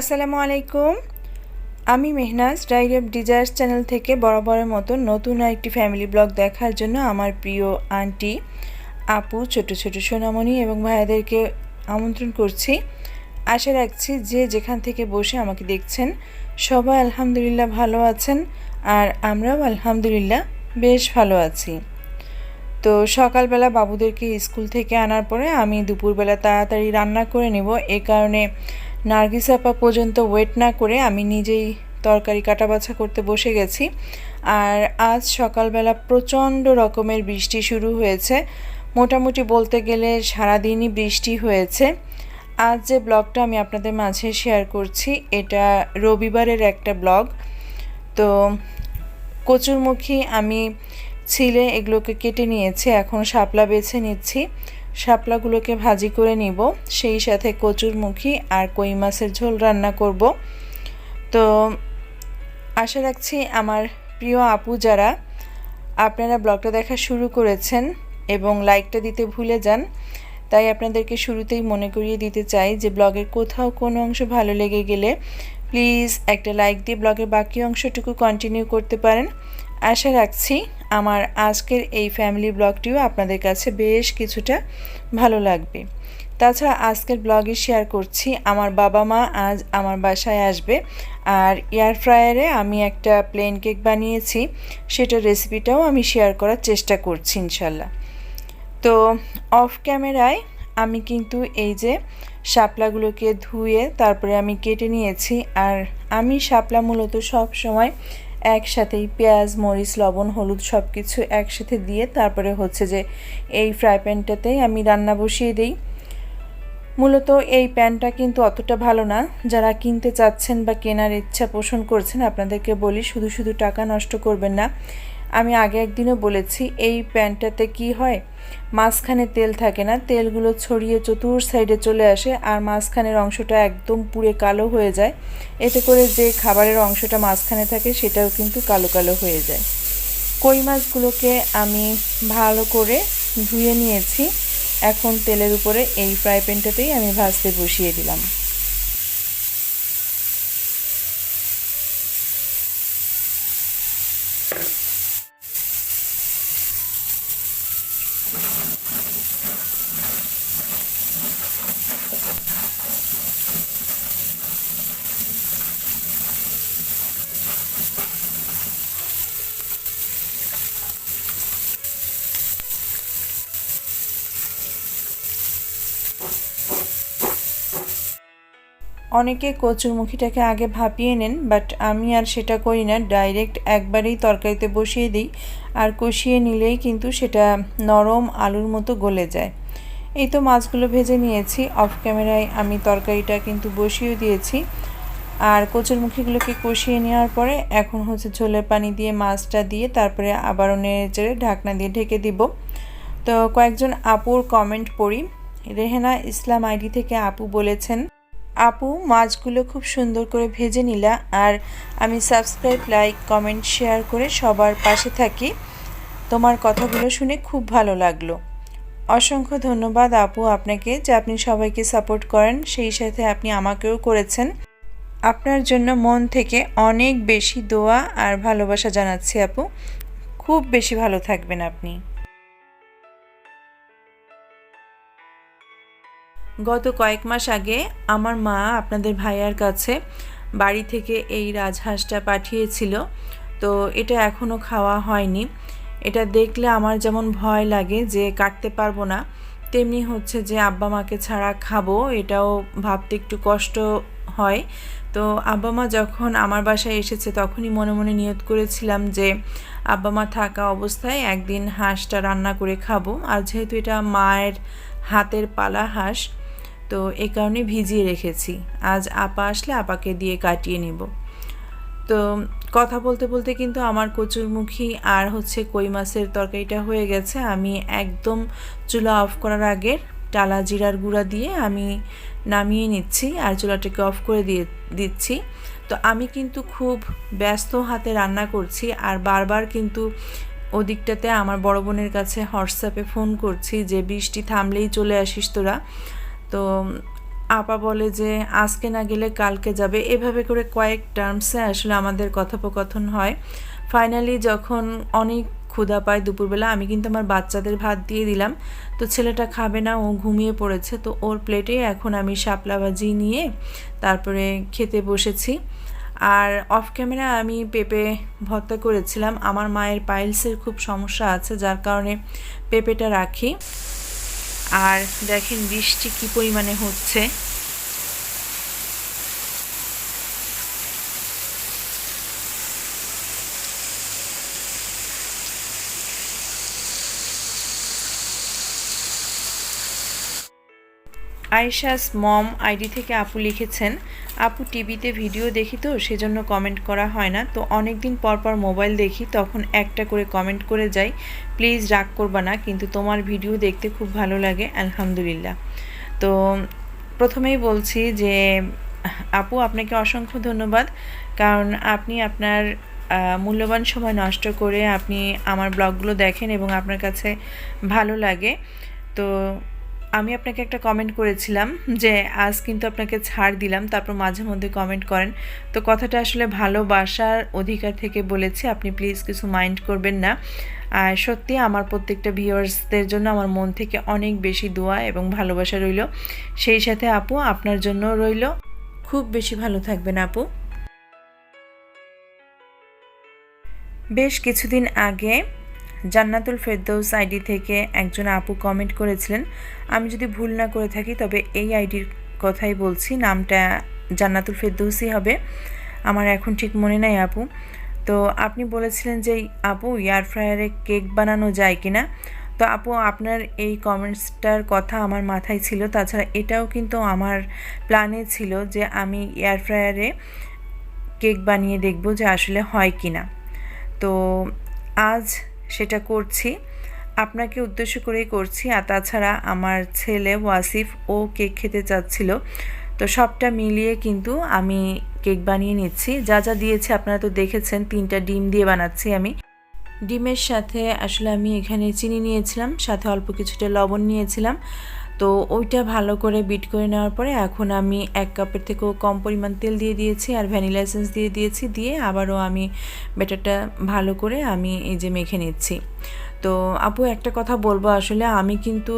আসসালামু আলাইকুম। আমি Mehnaz Diary of Desires channel থেকে বরাবরের মতো নতুন একটি ফ্যামিলি ব্লগ দেখার জন্য আমার প্রিয় আন্টি, আপু, ছোট ছোট সোনামণি এবং ভাইয়াদেরকে আমন্ত্রণ করছি। আশা রাখছি যে যেখান থেকে বসে আমাকে দেখছেন, সবাই আলহামদুলিল্লাহ ভালো আছেন আর আমরাও আলহামদুলিল্লাহ বেশ ভালো আছি। তো সকালবেলা বাবুদেরকে স্কুল থেকে আনার পরে আমি দুপুরবেলা তাড়াতাড়ি রান্না করে নেব। এ কারণে নার্গিস আপা পর্যন্ত ওয়েট না করে আমি নিজেই তরকারি কাটা বাছা করতে বসে গেছি। আর আজ সকালবেলা প্রচণ্ড রকমের বৃষ্টি শুরু হয়েছে। মোটামুটি বলতে গেলে সারাদিনই বৃষ্টি হয়েছে। আজ যে ব্লগটা আমি আপনাদের মাঝে শেয়ার করছি, এটা রবিবারের একটা ব্লগ। তো কচুরমুখী আমি ছিলে এগুলোকে কেটে নিয়েছি, এখন শাপলা বেছে নিচ্ছি। শাপলাগুলোকে ভাজি করে নিব। সেই সাথে কচুরমুখী আর কই মাছের ঝোল রান্না করব। তো আশা রাখছি আমার প্রিয় আপু যারা আপনারা ব্লগটা দেখা শুরু করেছেন এবং লাইকটা দিতে ভুলে যান, তাই আপনাদেরকে শুরুতেই মনে করিয়ে দিতে চাই যে ব্লগের কোথাও কোনো অংশ ভালো লেগে গেলে প্লিজ একটা লাইক দিয়ে ব্লগের বাকি অংশটুকু কন্টিনিউ করতে পারেন। আশা রাখছি আমার আজকের এই ফ্যামিলি ব্লগটিও আপনাদের কাছে বেশ কিছুটা ভালো লাগবে। তাছাড়া আজকের ব্লগে শেয়ার করছি, আমার বাবা মা আজ আমার বাসায় আসবে আর এয়ার ফ্রায়ারে আমি একটা প্লেন কেক বানিয়েছি, সেটার রেসিপিটাও আমি শেয়ার করার চেষ্টা করছি ইনশাল্লাহ তো অফ ক্যামেরায় আমি কিন্তু এই যে শাপলাগুলোকে ধুয়ে তারপরে আমি কেটে নিয়েছি আর আমি শাপলা মূলত সব সময় একসাথেই পেঁয়াজ, মরিচ, লবণ, হলুদ সব কিছু একসাথে দিয়ে তারপরে হচ্ছে যে এই ফ্রাই প্যানটাতেই আমি রান্না বসিয়ে দিই। মূলত এই প্যানটা কিন্তু অতটা ভালো না। যারা কিনতে চাচ্ছেন বা কেনার ইচ্ছা পোষণ করছেন, আপনাদেরকে বলি শুধু শুধু টাকা নষ্ট করবেন না। আমি আগে একদিনও বলেছি, এই প্যানটাতে কি হয়? মাঝখানে তেল থাকে না, তেলগুলো ছড়িয়ে চতুর সাইডে চলে আসে আর মাঝখানের অংশটা একদম পুড়ে কালো হয়ে যায়। এতে করে যে খাবারের অংশটা মাঝখানে থাকে সেটাও কিন্তু কালো কালো হয়ে যায়। কই মাছগুলোকে আমি ভালো করে ধুয়ে নিয়েছি। এখন তেলের উপরে এই ফ্রাই প্যানটাতেই আমি ভাজতে বসিয়ে দিলাম। অনেকে কচুরমুখিটাকে আগে ভাপিয়ে নেন বাট আমি আর সেটা করি না। ডাইরেক্ট একবারেই তরকারিতে বসিয়ে দিই, আর কষিয়ে নিলেই কিন্তু সেটা নরম আলুর মতো গলে যায়। এই তো মাছগুলো ভেজে নিয়েছি। অফ ক্যামেরায় আমি তরকারিটা কিন্তু বসিয়ে দিয়েছি। আর কচুরমুখিগুলোকে কষিয়ে নেওয়ার পরে এখন হচ্ছে ঝোলের পানি দিয়ে মাছটা দিয়ে তারপরে আবারও নেড়ে ঢাকনা দিয়ে ঢেকে দিব। তো কয়েকজন আপুর কমেন্ট পড়ি। রেহেনা ইসলাম আইডি থেকে আপু বলেছেন আপু, মাছগুলো খুব সুন্দর করে ভেজে নিলা আর আমি সাবস্ক্রাইব লাইক কমেন্ট শেয়ার করে সবার পাশে থাকি। তোমার কথাগুলো শুনে খুব ভালো লাগল। অসংখ্য ধন্যবাদ আপু আপনাকে যে আপনি সবাইকে সাপোর্ট করেন, সেই সাথে আপনি আমাকেও করেছেন। আপনার জন্য মন থেকে অনেক বেশি দোয়া আর ভালোবাসা জানাচ্ছি আপু। খুব বেশি ভালো থাকবেন আপনি। গত কয়েক মাস আগে আমার মা আপনাদের ভাইয়ার কাছে বাড়ি থেকে এই রাজহাঁসটা পাঠিয়েছিল। তো এটা এখনও খাওয়া হয়নি। এটা দেখলে আমার যেমন ভয় লাগে যে কাটতে পারব না, তেমনি হচ্ছে যে আব্বা মাকে ছাড়া খাব, এটাও ভাবতে একটু কষ্ট হয়। তো আব্বা মা যখন আমার বাসায় এসেছে তখনই মনে মনে নিয়ত করেছিলাম যে আব্বা মা থাকা অবস্থায় একদিন হাঁসটা রান্না করে খাব। আর যেহেতু এটা মায়ের হাতের পালা হাঁস তো এ কারণে ভিজিয়ে রেখেছি। আজ আপা আসলে আপাকে দিয়ে কাটিয়ে নিব। তো কথা বলতে বলতে কিন্তু আমার কচুরমুখী আর হচ্ছে কই মাছের তরকারিটা হয়ে গেছে। আমি একদম চুলা অফ করার আগে টালা জিরার গুঁড়া দিয়ে আমি নামিয়ে নিচ্ছি আর চুলাটাকে অফ করে দিয়ে দিচ্ছি। তো আমি কিন্তু খুব ব্যস্ত হাতে রান্না করছি আর বারবার কিন্তু ওদিকটাতে আমার বড় বোনের কাছে হোয়াটসঅ্যাপে ফোন করছি যে, বৃষ্টি থামলেই চলে আসিস তোরা। তো আপা বলে যে, আজকে না গেলে কালকে যাবে। এভাবে করে কয়েক টার্মসে আসলে আমাদের কথোপকথন হয়। ফাইনালি যখন অনেক ক্ষুধা পায় দুপুরবেলা, আমি কিন্তু আমার বাচ্চাদের ভাত দিয়ে দিলাম। তো ছেলেটা খাবে না, ও ঘুমিয়ে পড়েছে। তো ওর প্লেটে এখন আমি শাপলা ভাজি নিয়ে তারপরে খেতে বসেছি। আর অফ ক্যামেরা আমি পেঁপে ভর্তা করেছিলাম। আমার মায়ের পাইলসের খুব সমস্যা আছে, যার কারণে পেঁপেটা রাখি। আর দেখেন বৃষ্টি কি পরিমাণে হচ্ছে। আয়েশাস মম আইডি থেকে আপু লিখেছেন, আপু টিভিতে ভিডিও দেখি তো, সেজন্য কমেন্ট করা হয় না। তো অনেক দিন পর পর মোবাইল দেখি, তখন একটা করে কমেন্ট করে যাই। প্লিজ রাগ করবা না, কিন্তু তোমার ভিডিও দেখতে খুব ভালো লাগে, আলহামদুলিল্লাহ। তো প্রথমেই বলছি যে, আপু, আপনাকে অসংখ্য ধন্যবাদ, কারণ আপনি আপনার মূল্যবান সময় নষ্ট করে আপনি আমার ব্লগগুলো দেখেন এবং আপনার কাছে ভালো লাগে। তো আমি আপনাকে একটা কমেন্ট করেছিলাম যে, আজ কিন্তু আপনাকে ছাড় দিলাম, তারপর মাঝে মধ্যে কমেন্ট করেন। তো কথাটা আসলে ভালোবাসার অধিকার থেকে বলেছি, আপনি প্লিজ কিছু মাইন্ড করবেন না। আর সত্যি আমার প্রত্যেকটা ভিউয়ার্সদের জন্য আমার মন থেকে অনেক বেশি দোয়া এবং ভালোবাসা রইল। সেই সাথে আপু, আপনার জন্য রইল। খুব বেশি ভালো থাকবেন আপু। বেশ কিছুদিন আগে জান্নাতুল ফেরদৌস আইডি থেকে একজন আপু কমেন্ট করেছিলেন। আমি যদি ভুল না করে থাকি, তবে এই আইডির কথাই বলছি, নামটা জান্নাতুল ফেরদৌসই হবে। আমার এখন ঠিক মনে নাই আপু। তো আপনি বলেছিলেন যে, আপু এয়ার ফ্রায়ারে কেক বানানো যায় কি না তো আপু, আপনার এই কমেন্টসটার কথা আমার মাথায় ছিল। তাছাড়া এটাও কিন্তু আমার প্ল্যানে ছিল যে, আমি এয়ার ফ্রায়ারে কেক বানিয়ে দেখব যে আসলে হয় কি না তো আজ সেটা করছি। আপনাকে উদ্দেশ্য করেই করছি। আর তাছাড়া আমার ছেলে ওয়াসিফ, ও কেক খেতে চাচ্ছিল। তো সবটা মিলিয়ে কিন্তু আমি কেক বানিয়ে নিচ্ছি। যা যা দিয়েছি আপনারা তো দেখেছেন, তিনটা ডিম দিয়ে বানাচ্ছি আমি। ডিমের সাথে আসলে আমি এখানে চিনি নিয়েছিলাম, সাথে অল্প কিছুটা লবণ নিয়েছিলাম। তো ওইটা ভালো করে বিট করে নেওয়ার পরে এখন আমি এক কাপের থেকেও কম পরিমাণ তেল দিয়ে দিয়েছি আর ভ্যানিলা এসেন্স দিয়ে দিয়েছি, দিয়ে আবারও আমি ব্যাটারটা ভালো করে আমি এই যে মেখে নিচ্ছি। তো আপু একটা কথা বলব, আসলে আমি কিন্তু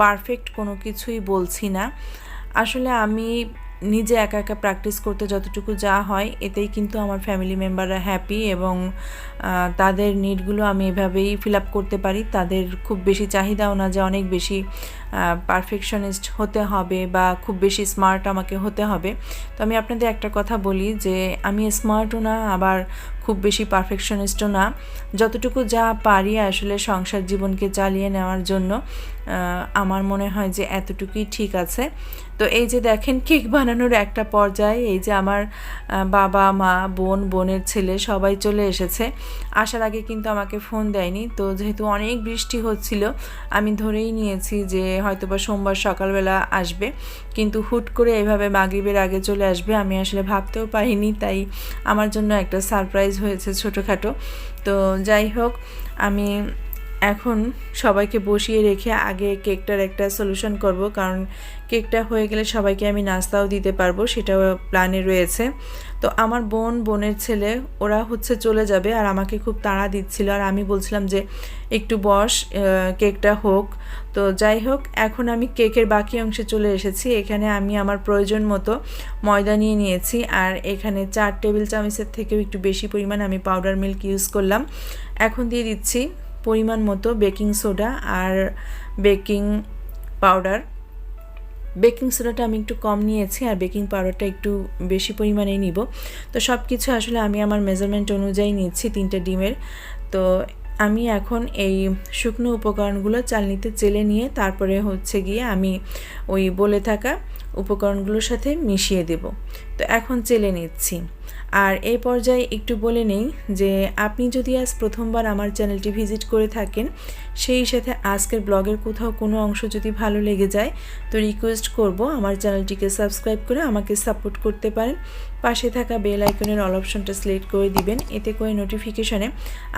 পারফেক্ট কোনো কিছুই বলছি না। আসলে আমি নিজে একা একা প্র্যাকটিস করতে যতটুকু যা হয়, এতেই কিন্তু আমার ফ্যামিলি মেম্বাররা হ্যাপি এবং তাদের নিডগুলো আমি এভাবেই ফিল আপ করতে পারি। তাদের খুব বেশি চাহিদাও না যে অনেক বেশি পারফেকশনিস্ট হতে হবে বা খুব বেশি স্মার্ট আমাকে হতে হবে। তো আমি আপনাদের একটা কথা বলি যে, আমি স্মার্টও না, আবার খুব বেশি পারফেকশনিস্টও না। যতটুকু যা পারি আসলে সংসার জীবনকে চালিয়ে নেওয়ার জন্য আমার মনে হয় যে এতটুকুই ঠিক আছে। তো এই যে দেখেন কেক বানানোর একটা পর্যায়ে এই যে আমার বাবা, মা, বোন, বোনের ছেলে সবাই চলে এসেছে। আসার আগে কিন্তু আমাকে ফোন দেয়নি। তো যেহেতু অনেক বৃষ্টি হচ্ছিল, আমি ধরেই নিয়েছি যে হয়তো বা সোমবার সকালবেলা আসবে। কিন্তু হুট করে এভাবে মাগরিবের আগে চলে আসবে আমি আসলে ভাবতেও পারিনি। তাই আমার জন্য একটা সারপ্রাইজ হয়েছে ছোটোখাটো। তো যাই হোক, আমি এখন সবাইকে বসিয়ে রেখে আগে কেকটার একটা সলিউশন করব, কারণ কেকটা হয়ে গেলে সবাইকে আমি নাস্তাও দিতে পারব, সেটাও প্ল্যানে রয়েছে। তো আমার বোন, বোনের ছেলে, ওরা হচ্ছে চলে যাবে আর আমাকে খুব তাড়া দিচ্ছিল আর আমি বলছিলাম যে একটু বস কেকটা হোক। তো যাই হোক, এখন আমি কেকের বাকি অংশে চলে এসেছি। এখানে আমি আমার প্রয়োজন মতো ময়দা নিয়ে নিয়েছি আর এখানে চার টেবিল চামচের থেকেও একটু বেশি পরিমাণ আমি পাউডার মিল্ক ইউজ করলাম। এখন দিয়ে দিচ্ছি পরিমাণ মতো বেকিং সোডা আর বেকিং পাউডার। বেকিং সোডাটা আমি একটু কম নিয়েছি আর বেকিং পাউডারটা একটু বেশি পরিমাণেই নিব। তো সব কিছু আসলে আমি আমার মেজারমেন্ট অনুযায়ী নিচ্ছি তিনটে ডিমের। তো আমি এখন এই শুকনো উপকরণগুলো চালনিতে চেলে নিয়ে তারপরে হচ্ছে গিয়ে আমি ওই বলে থাকা উপকরণগুলোর সাথে মিশিয়ে দেব। তো এখন চেলে নিচ্ছি। আর এই পর্যায়ে একটু বলে নেই যে আপনি যদি আজ প্রথমবার আমার চ্যানেলটি ভিজিট করে থাকেন, সেই সাথে আজকের ব্লগের কোথাও কোনো অংশ যদি ভালো লেগে যায়, তো রিকোয়েস্ট করব আমার চ্যানেলটিকে সাবস্ক্রাইব করে আমাকে সাপোর্ট করতে পারেন। পাশে থাকা বেল আইকনের অল অপশনটা সিলেক্ট করে দিবেন, এতে করে নোটিফিকেশনে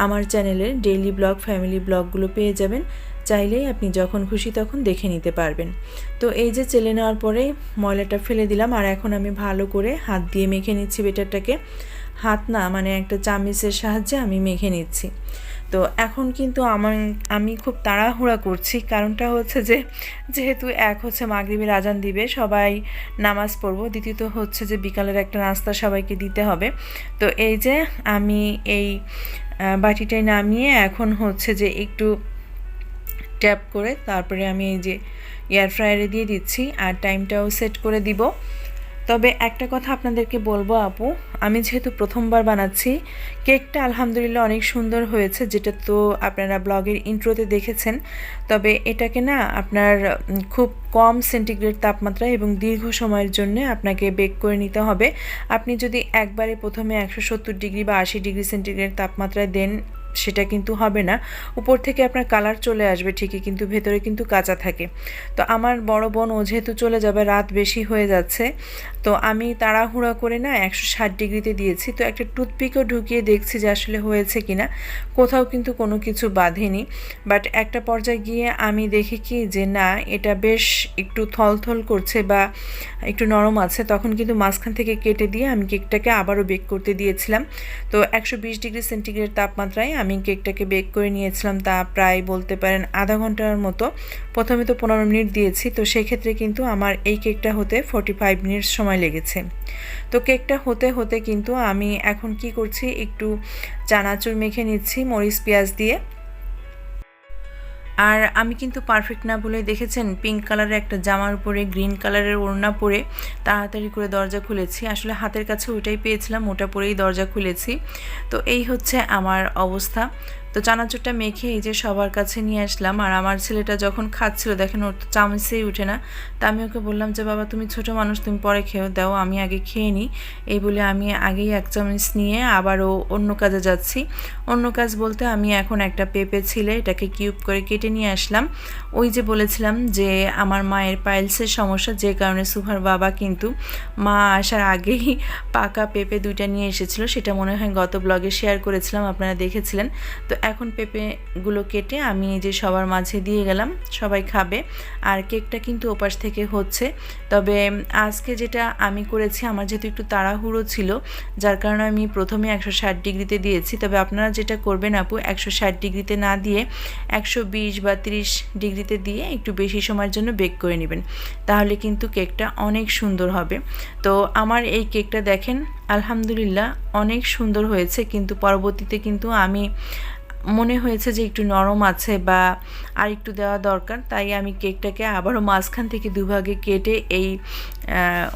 আমার চ্যানেলের ডেইলি ব্লগ ফ্যামিলি ব্লগগুলো পেয়ে যাবেন। চাইলেই আপনি যখন খুশি তখন দেখে নিতে পারবেন। তো এই যে চেলে নেওয়ার পরে ময়লাটা ফেলে দিলাম, আর এখন আমি ভালো করে হাত দিয়ে মেখে নিচ্ছি বেটারটাকে। হাত না মানে একটা চামিচের সাহায্যে আমি মেখে নিচ্ছি। তো এখন কিন্তু আমার, আমি খুব তাড়াহুড়া করছি। কারণটা হচ্ছে যে, যেহেতু এক হচ্ছে মাগরিবের আজান দিবে, সবাই নামাজ পড়ব। দ্বিতীয়ত হচ্ছে যে বিকালের একটা নাস্তা সবাইকে দিতে হবে। তো এই যে আমি এই বাটিটাই নামিয়ে এখন হচ্ছে যে একটু ট্যাপ করে তারপরে আমি এই যে এয়ার ফ্রায়ারে দিয়ে দিচ্ছি আর টাইমটাও সেট করে দিব। তবে একটা কথা আপনাদেরকে বলব আপু, আমি যেহেতু প্রথমবার বানাচ্ছি, কেকটা আলহামদুলিল্লাহ অনেক সুন্দর হয়েছে, যেটা তো আপনারা ব্লগের ইন্ট্রোতে দেখেছেন। তবে এটাকে না আপনার খুব কম সেন্টিগ্রেড তাপমাত্রা এবং দীর্ঘ সময়ের জন্য আপনাকে বেক করে নিতে হবে। আপনি যদি একবারে প্রথমে একশো সত্তর ডিগ্রি বা আশি ডিগ্রি সেন্টিগ্রেড তাপমাত্রায় দেন সেটা কিন্তু হবে না। উপর থেকে আপনার কালার চলে আসবে ঠিকই, কিন্তু ভেতরে কিন্তু কাঁচা থাকে। তো আমার বড় বোন ও যেহেতু চলে যাবে, রাত বেশি হয়ে যাচ্ছে। তো আমি তাড়াহুড়া করে না একশো ষাট ডিগ্রিতে দিয়েছি। তো একটা টুথপিকও ঢুকিয়ে দেখছি যে আসলে হয়েছে কি না কোথাও কিন্তু কোনো কিছু বাঁধেনি। বাট একটা পর্যায়ে গিয়ে আমি দেখি কি যে না, এটা বেশ একটু থলথল করছে বা একটু নরম আছে। তখন কিন্তু মাঝখান থেকে কেটে দিয়ে আমি কেকটাকে আবারও বেক করতে দিয়েছিলাম। তো একশো বিশ ডিগ্রি সেন্টিগ্রেড তাপমাত্রায় আমি কেকটাকে বেক করে নিয়েছিলাম। তা প্রায় বলতে পারেন আধা ঘণ্টার মতো। প্রথমে তো পনেরো মিনিট দিয়েছি। তো সেক্ষেত্রে কিন্তু আমার এই কেকটা হতে ফোর্টি ফাইভ মিনিটস সময় লেগেছে। তো কেকটা হতে হতে কিন্তু আমি এখন কি করছি, একটু চানাচুর মেখে নিচ্ছি, মরিচ পেঁয়াজ দিয়ে। আর আমি কিন্তু পারফেক্ট না বলে দেখেছেন পিঙ্ক কালারের একটা জামার উপরে গ্রিন কালারের ওড়না পরে তাড়াতাড়ি করে দরজা খুলেছি। আসলে হাতের কাছে ওটাই পেয়েছিলাম, ওটা পরেই দরজা খুলেছি। তো এই হচ্ছে আমার অবস্থা। তো চানাচুরটা মেখে এই যে সবার কাছে নিয়ে আসলাম। আর আমার ছেলেটা যখন খাচ্ছিল, দেখেন ওর তো চামচেই উঠে না। তা আমি ওকে বললাম যে, বাবা, তুমি ছোট মানুষ, তুমি পরে খেয়েও দাও, আমি আগে খেয়ে নিই। এই বলে আমি আগেই এক চামচ নিয়ে আবারও অন্য কাজে যাচ্ছি। অন্য কাজ বলতে আমি এখন একটা পেঁপে ছিলে, এটাকে কিউব করে কেটে নিয়ে আসলাম। ওই যে বলেছিলাম যে, আমার মায়ের পাইলসের সমস্যা, যে কারণে সুভার বাবা কিন্তু মা আসার আগেই পাকা পেঁপে দুইটা নিয়ে এসেছিল। সেটা মনে হয় গত ব্লগে শেয়ার করেছিলাম, আপনারা দেখেছিলেন। তো এখন পেঁপেগুলো কেটে আমি যে সবার মাঝে দিয়ে গেলাম, সবাই খাবে। আর কেকটা কিন্তু ওপাশ থেকে হচ্ছে। তবে আজকে যেটা আমি করেছি, আমার যেহেতু একটু তাড়াহুড়ো ছিল, যার কারণে আমি প্রথমে একশো ষাট ডিগ্রিতে দিয়েছি। তবে আপনারা যেটা করবেন আপু, একশো ষাট ডিগ্রিতে না দিয়ে একশো বিশ বা তিরিশ ডিগ্রিতে দিয়ে একটু বেশি সময়ের জন্য বেক করে নেবেন। তাহলে কিন্তু কেকটা অনেক সুন্দর হবে। তো আমার এই কেকটা দেখেন, আলহামদুলিল্লাহ অনেক সুন্দর হয়েছে। কিন্তু পরবর্তীতে কিন্তু আমি মনে হয়েছে যে একটু নরম আছে বা আর একটু দেওয়া দরকার, তাই আমি কেকটাকে আবারও মাঝখান থেকে দুভাগে কেটে এই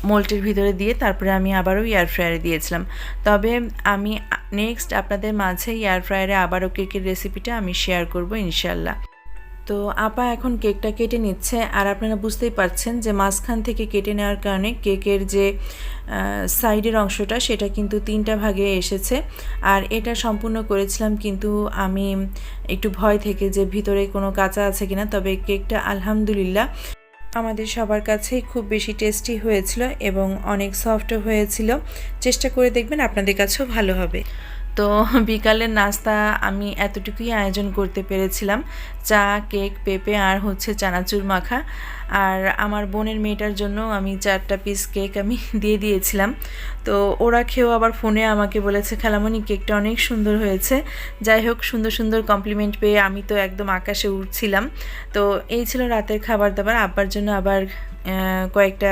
মোল্টের ভিতরে দিয়ে তারপরে আমি আবারও এয়ার ফ্রায়ারে দিয়েছিলাম। তবে আমি নেক্সট আপনাদের মাঝে এয়ার ফ্রায়ারে আবারও কেকের রেসিপিটা আমি শেয়ার করব ইনশাল্লাহ তো আপা এখন কেকটা কেটে নিচ্ছে আর আপনারা বুঝতেই পারছেন যে মাঝখান থেকে কেটে নেওয়ার কারণে কেকের যে সাইডের অংশটা সেটা কিন্তু তিনটা ভাগে এসেছে। আর এটা সম্পূর্ণ করেছিলাম কিন্তু আমি একটু ভয় থেকে যে ভিতরে কোনো কাঁচা আছে কিনা, তবে কেকটা আলহামদুলিল্লাহ আমাদের সবার কাছেই খুব বেশি টেস্টি হয়েছিল এবং অনেক সফটও হয়েছিল। চেষ্টা করে দেখবেন আপনাদের কাছেও ভালো হবে। তো বিকালের নাস্তা আমি এতটুকুই আয়োজন করতে পেরেছিলাম। চা, কেক, পেঁপে আর হচ্ছে চানাচুর মাখা। আর আমার বোনের মেয়েটার জন্য আমি চারটা পিস কেক আমি দিয়ে দিয়েছিলাম। তো ওরা খেয়েও আবার ফোনে আমাকে বলেছে, খেলামণি, কেকটা অনেক সুন্দর হয়েছে। যাই হোক, সুন্দর সুন্দর কমপ্লিমেন্ট পেয়ে আমি তো একদম আকাশে উঠছিলাম তো এই ছিল রাতের খাবার দাবার। আব্বার জন্য আবার কয়েকটা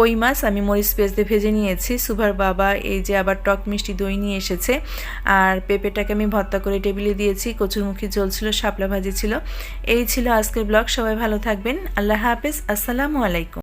কই মাছ আমি মরিচ পেঁয়াজ দিয়ে ভেজে নিয়েছি। সুভার বাবা এই যে আবার টক মিষ্টি দই নিয়ে এসেছে। আর পেঁপেটাকে আমি ভর্তা করে টেবিলে দিয়েছি। কচুরমুখী জল ছিল, শাপলা ভাজি ছিল। এই ছিল আজকের ব্লগ। সবাই ভালো থাকবেন। আল্লাহ হাফেজ। আসসালামু আলাইকুম।